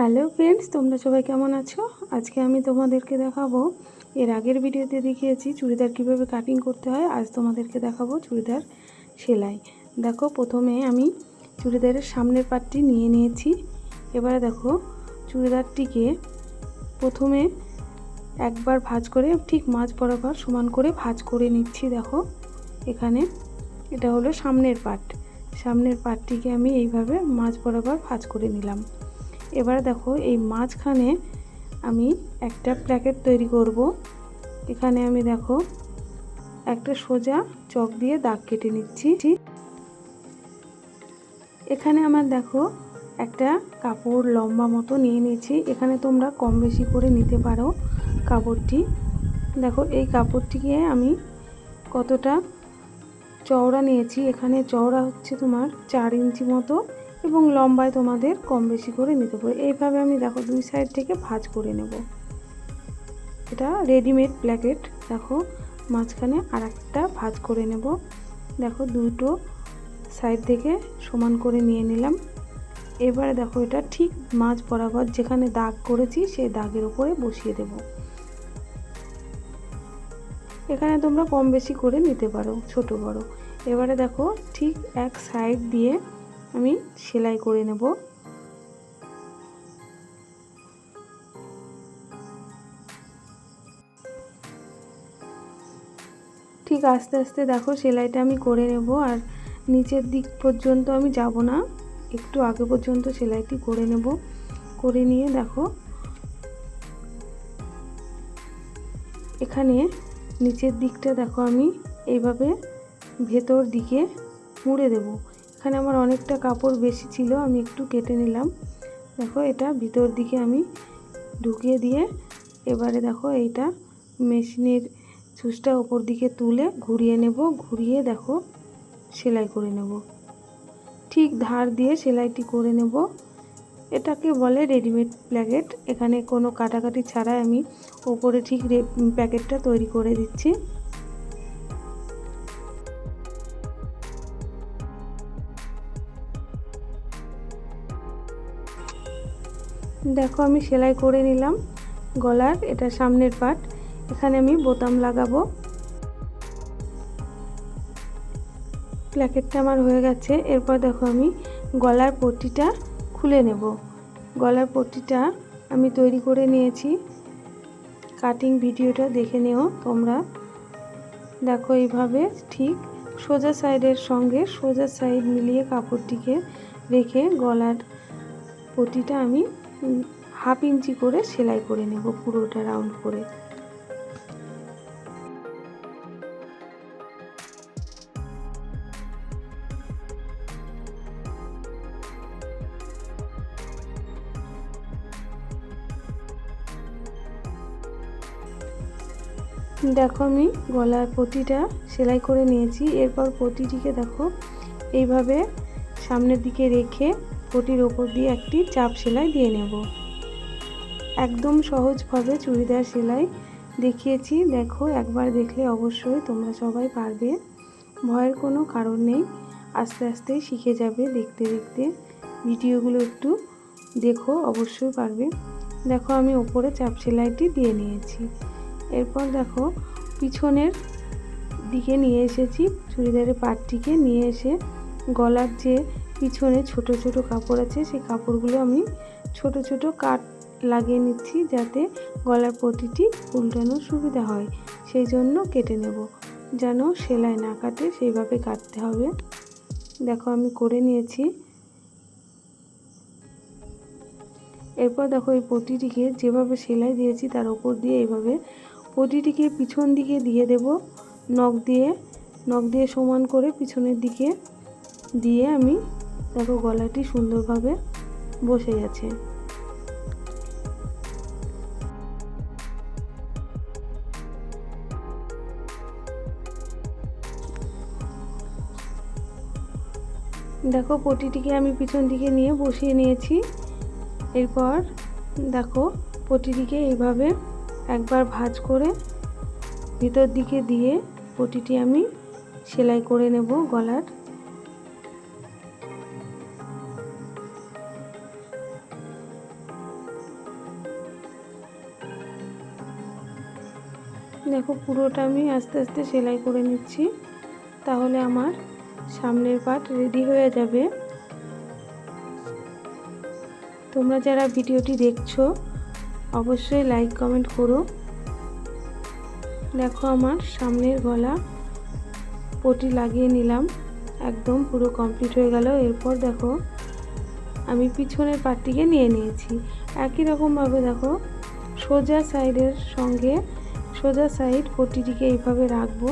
Hello friends, তোমরা সবাই কেমন আছো? আজকে আমি তোমাদেরকে দেখাবো, এর আগের ভিডিওতে দেখিয়েছি চুড়িদার কীভাবে কাটিং করতে হয়, আজ তোমাদেরকে দেখাবো চুড়িদার সেলাই। দেখো, প্রথমে আমি চুড়িদারের সামনের পাটটি নিয়ে নিয়েছি। এবারে দেখো, চুড়িদারটিকে প্রথমে একবার ভাঁজ করে, ঠিক মাঝ বরাবর সমান করে ভাঁজ করে নিচ্ছি, দেখো। এখানে এটা হলো সামনের পাট সামনের পাটটিকে আমি এইভাবে মাঝ বরাবর ভাঁজ করে নিলাম। এবার দেখো এই মাঝখানে আমি একটা প্যাকেট তৈরি করব। এখানে আমি দেখো একটা সোজা চক দিয়ে দাগ কেটে নিচ্ছি। এখানে আমার দেখো একটা কাপড় লম্বা মতো নিয়ে নিয়েছি। এখানে তোমরা কম বেশি করে নিতে পারো কাপড়টি। দেখো এই কাপড়টিকে আমি কতটা চওড়া নিয়েছি। এখানে চওড়া হচ্ছে তোমার চার ইঞ্চি মতো। এবং লম্বায় তোমাদের কম বেশি করে নিতে পারো। এইভাবে আমি দেখো দুই সাইড থেকে ভাঁজ করে নেব। এটা রেডিমেড প্ল্যাকেট দেখো, মাঝখানে আর একটা ভাঁজ করে নেব। দেখো, দুটো সাইড থেকে সমান করে নিয়ে নিলাম। এবারে দেখো, এটা ঠিক মাঝ বরাবর যেখানে দাগ করেছি, সেই দাগের উপরে বসিয়ে দেব। এখানে তোমরা কম বেশি করে নিতে পারো, ছোট বড়। এবারে দেখো, ঠিক এক সাইড দিয়ে আমি সেলাই করে নেব। ঠিক আস্তে আস্তে দেখো সেলাইটা আমি করে নেব আর নিচের দিক পর্যন্ত আমি যাব না। একটু আগে পর্যন্ত সেলাইটি করে নেব। করে নিয়ে দেখো। এখানে নিচের দিকটা দেখো আমি এইভাবে ভেতর দিকে মুড়ে দেবো। এখানে আমার অনেকটা কাপড় বেশি ছিল, আমি একটু কেটে নিলাম। দেখো, এটা ভিতর দিকে আমি ঢুকিয়ে দিয়ে এবারে দেখো এইটা মেশিনের সুচটা ওপর দিকে তুলে ঘুরিয়ে নেব, ঘুরিয়ে দেখো সেলাই করে নেব। ঠিক ধার দিয়ে সেলাইটি করে নেব। এটাকে বলে রেডিমেড প্যাকেট। এখানে কোনো কাটাকাটি ছাড়াই আমি ওপরে ঠিক প্যাকেটটা তৈরি করে দিচ্ছি। দেখো, আমি সেলাই করে নিলাম গলার, এটা সামনের পাট। এখানে আমি বোতাম লাগাবো। প্ল্যাকেটটা আমার হয়ে গেছে। এরপর দেখো, আমি গলার পট্টিটা খুলে নেব। গলার পট্টিটা আমি তৈরি করে নিয়েছি। কাটিং ভিডিওটা দেখে নিও তোমরা। দেখো, এইভাবে ঠিক সোজা সাইডের সঙ্গে সোজা সাইড মিলিয়ে কাপড়টিকে রেখে গলার পটিটা আমি হাফ ইঞ্চি করে সেলাই করে নেব পুরোটা রাউন্ড করে। দেখো আমি গলার প্রতিটা সেলাই করে নিয়েছি, এরপর প্রতিটিকে দেখো এইভাবে সামনের দিকে রেখে পটির ওপর দিয়ে একটি চাপ সেলাই দিয়ে নেব। একদম সহজভাবে চুড়িদার সেলাই দেখিয়েছি। দেখো, একবার দেখলে অবশ্যই তোমরা সবাই পারবে। ভয়ের কোনো কারণ নেই। আস্তে আস্তে শিখে যাবে দেখতে দেখতে। ভিডিওগুলো একটু দেখো, অবশ্যই পারবে। দেখো, আমি ওপরে চাপ সেলাইটি দিয়ে নিয়েছি। এরপর দেখো, পিছনের দিকে নিয়ে এসেছি। চুড়িদারের পাটটিকে নিয়ে এসে গলার যে পিছনে ছোট ছোট কাপড় আছে, সেই কাপড়গুলো আমি ছোট ছোট কাট লাগিয়ে নিচ্ছি যাতে গলার পটিটি উল্টানোর সুবিধা হয়। সেই জন্য কেটে নেব। যেন সেলাই না কাটে, সেইভাবে কাটতে হবে। দেখো আমি করে নিয়েছি। এরপর দেখো এই পটিটিকে যেভাবে সেলাই দিয়েছি, তার উপর দিয়ে এইভাবে পটিটিকে পিছন দিকে দিয়ে দেব। নখ দিয়ে নখ দিয়ে সমান করে পিছনের দিকে দিয়ে আমি দেখো গলাটি সুন্দরভাবে বসে গেছে। দেখো, পটিটিকে আমি পিছন দিকে নিয়ে বসিয়ে নিয়েছি। এরপর দেখো, পটিটিকে এইভাবে একবার ভাজ করে ভিতর দিকে দিয়ে পটিটি আমি সেলাই করে নেব গলার। দেখো, পুরোটা আমি আস্তে আস্তে সেলাই করে নিচ্ছি। তাহলে আমার সামনের পাট রেডি হয়ে যাবে। তোমরা যারা ভিডিওটি দেখছ, অবশ্যই লাইক কমেন্ট করো। দেখো, আমার সামনের গলা পটি লাগিয়ে নিলাম। একদম পুরো কমপ্লিট হয়ে গেল। এরপর দেখো, আমি পিছনের পাটটিকে নিয়ে নিয়েছি। একই রকমভাবে দেখো, সোজা সাইডের সঙ্গে সোজা সাইড পটিটিকে এইভাবে রাখব।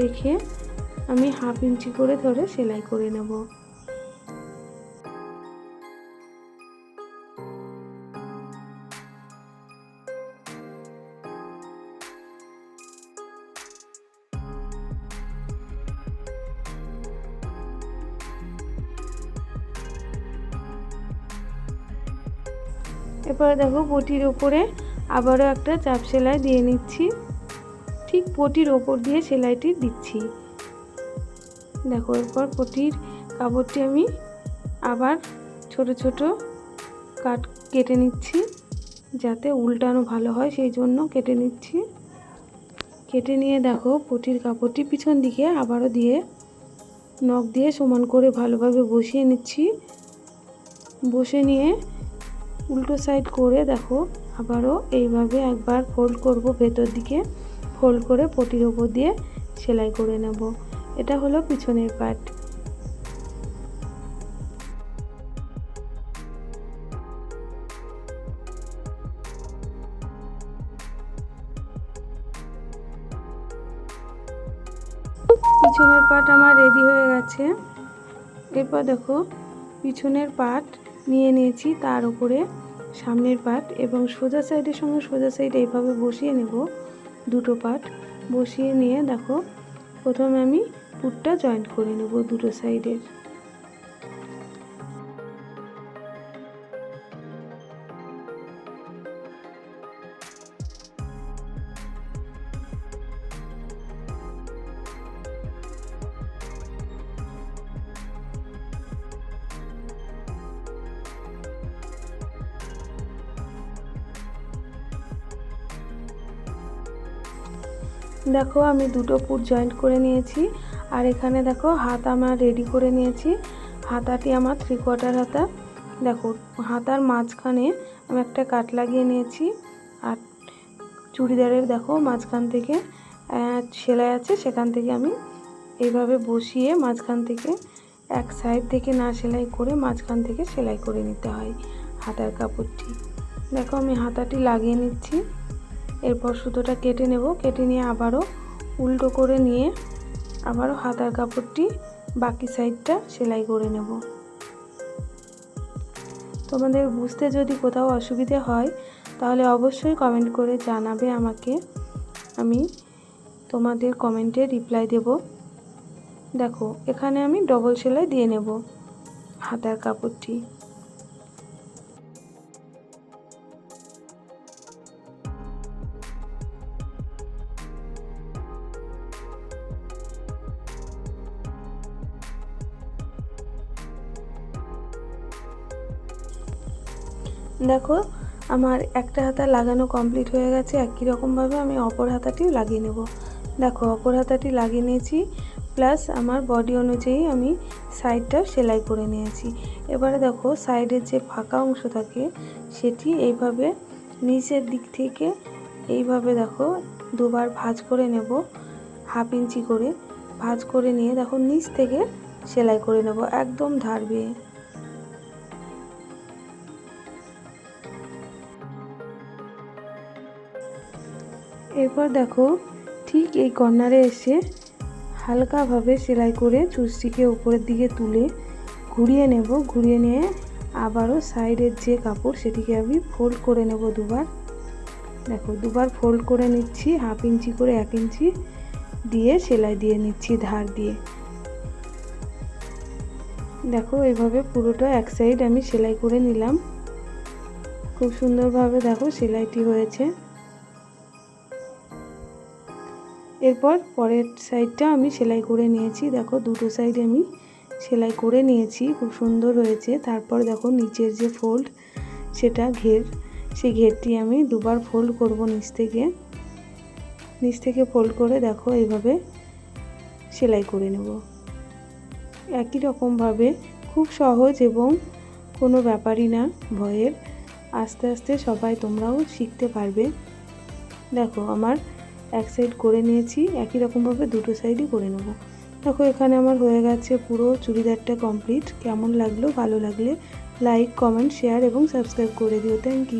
রেখে আমি হাফ ইঞ্চি করে ধরে সেলাই করে নেব। এরপরে দেখো বটির ওপরে আবারও একটা চাপ সেলাই দিয়ে নিচ্ছি। ঠিক পটির ওপর দিয়ে সেলাইটি দিচ্ছি। দেখো, এরপর পটির কাপড়টি আমি আবার ছোট ছোট কাট কেটে নিচ্ছি, যাতে উল্টানো ভালো হয়, সেই জন্য কেটে নিচ্ছি। কেটে নিয়ে দেখো, পটির কাপড়টি পিছন দিকে আবারও দিয়ে নখ দিয়ে সমান করে ভালোভাবে বসিয়ে নিচ্ছি। বসে নিয়ে উল্টো সাইড করে দেখো আবারও এইভাবে একবার ফোল্ড করব ভেতর দিকে। ফোল্ড করে পটির ওপর দিয়ে সেলাই করে নেব। এটা হলো পিছনের পার্ট পিছনের পার্ট আমার রেডি হয়ে গেছে। এরপর দেখো, পিছনের পার্ট নিয়ে নিয়েছি, তার উপরে সামনের পাট এবং সোজা সাইডের সঙ্গে সোজা সাইড এইভাবে বসিয়ে নেব। দুটো পাট বসিয়ে নিয়ে দেখো, প্রথমে আমি পুটটা জয়েন্ট করে নেব দুটো সাইডের। দেখো আমি দুটো পুট জয়েন্ট করে নিয়েছি। আর এখানে দেখো হাত আমার রেডি করে নিয়েছি। হাতাটি আমার থ্রি কোয়ার্টার হাতা। দেখো, হাতার মাঝখানে আমি একটা কাট লাগিয়ে নিয়েছি। আর চুড়িদারের দেখো মাঝখান থেকে সেলাই আছে, সেখান থেকে আমি এইভাবে বসিয়ে মাঝখান থেকে, এক সাইড থেকে না সেলাই করে মাঝখান থেকে সেলাই করে নিতে হয় হাতার কাপড়টি। দেখো আমি হাতাটি লাগিয়ে নিচ্ছি। এরপর সুতোটা কেটে নেব। কেটে নিয়ে আবারও উল্টো করে নিয়ে আবারও হাতার কাপড়টি বাকি সাইডটা সেলাই করে নেব। তোমাদের বুঝতে যদি কোথাও অসুবিধে হয়, তাহলে অবশ্যই কমেন্ট করে জানাবে আমাকে। আমি তোমাদের কমেন্টে রিপ্লাই দেব। দেখো, এখানে আমি ডবল সেলাই দিয়ে নেব হাতার কাপড়টি। দেখো, আমার একটা হাতা লাগানো কমপ্লিট হয়ে গেছে একই রকমভাবে আমি অপর হাতাটিও লাগিয়ে নেব। দেখো, অপর হাতাটি লাগিয়ে নিয়েছি প্লাস আমার বডি অনুযায়ী আমি সাইডটা সেলাই করে নিয়েছি। এবারে দেখো সাইডের যে ফাঁকা অংশ থাকে, সেটি এইভাবে নিচের দিক থেকে এইভাবে দেখো, দুবার ভাঁজ করে নেব হাফ ইঞ্চি করে। ভাঁজ করে নিয়ে দেখো, নিচ থেকে সেলাই করে নেব, একদম ধার বেয়ে। এরপর দেখো, ঠিক এই কর্নারে এসে হালকাভাবে সেলাই করে চুসটিকে উপরের দিকে তুলে ঘুরিয়ে নেব। ঘুরিয়ে নিয়ে আবারও সাইডের যে কাপড় সেটিকে আমি ফোল্ড করে নেব দুবার। দেখো, দুবার ফোল্ড করে নিচ্ছি হাফ ইঞ্চি করে এক ইঞ্চি দিয়ে সেলাই দিয়ে নিচ্ছি ধার দিয়ে। দেখো এইভাবে পুরোটা এক সাইড আমি সেলাই করে নিলাম। খুব সুন্দরভাবে দেখো সেলাইটি হয়েছে। এরপর পরের সাইডটা আমি সেলাই করে নিয়েছি। দেখো, দুটো সাইডে আমি সেলাই করে নিয়েছি। খুব সুন্দর হয়েছে। তারপর দেখো, নিচের যে ফোল্ড সেটা ঘের, সেই ঘেরটি আমি দুবার ফোল্ড করব নিচ থেকে। নিচ থেকে ফোল্ড করে দেখো, এইভাবে সেলাই করে নেব। একই রকমভাবে, খুব সহজ এবং কোনো ব্যাপারই না ভয়ের। আস্তে আস্তে সবাই তোমরাও শিখতে পারবে। দেখো, আমার এক সাইড করে নিয়েছি, একই রকমভাবে দুটো সাইডই করে নেব। দেখো এখানে আমার হয়ে গেছে পুরো চুড়িদারটা কমপ্লিট কেমন লাগল, ভালো লাগলে লাইক কমেন্ট শেয়ার এবং সাবস্ক্রাইব করে দিও। Thank you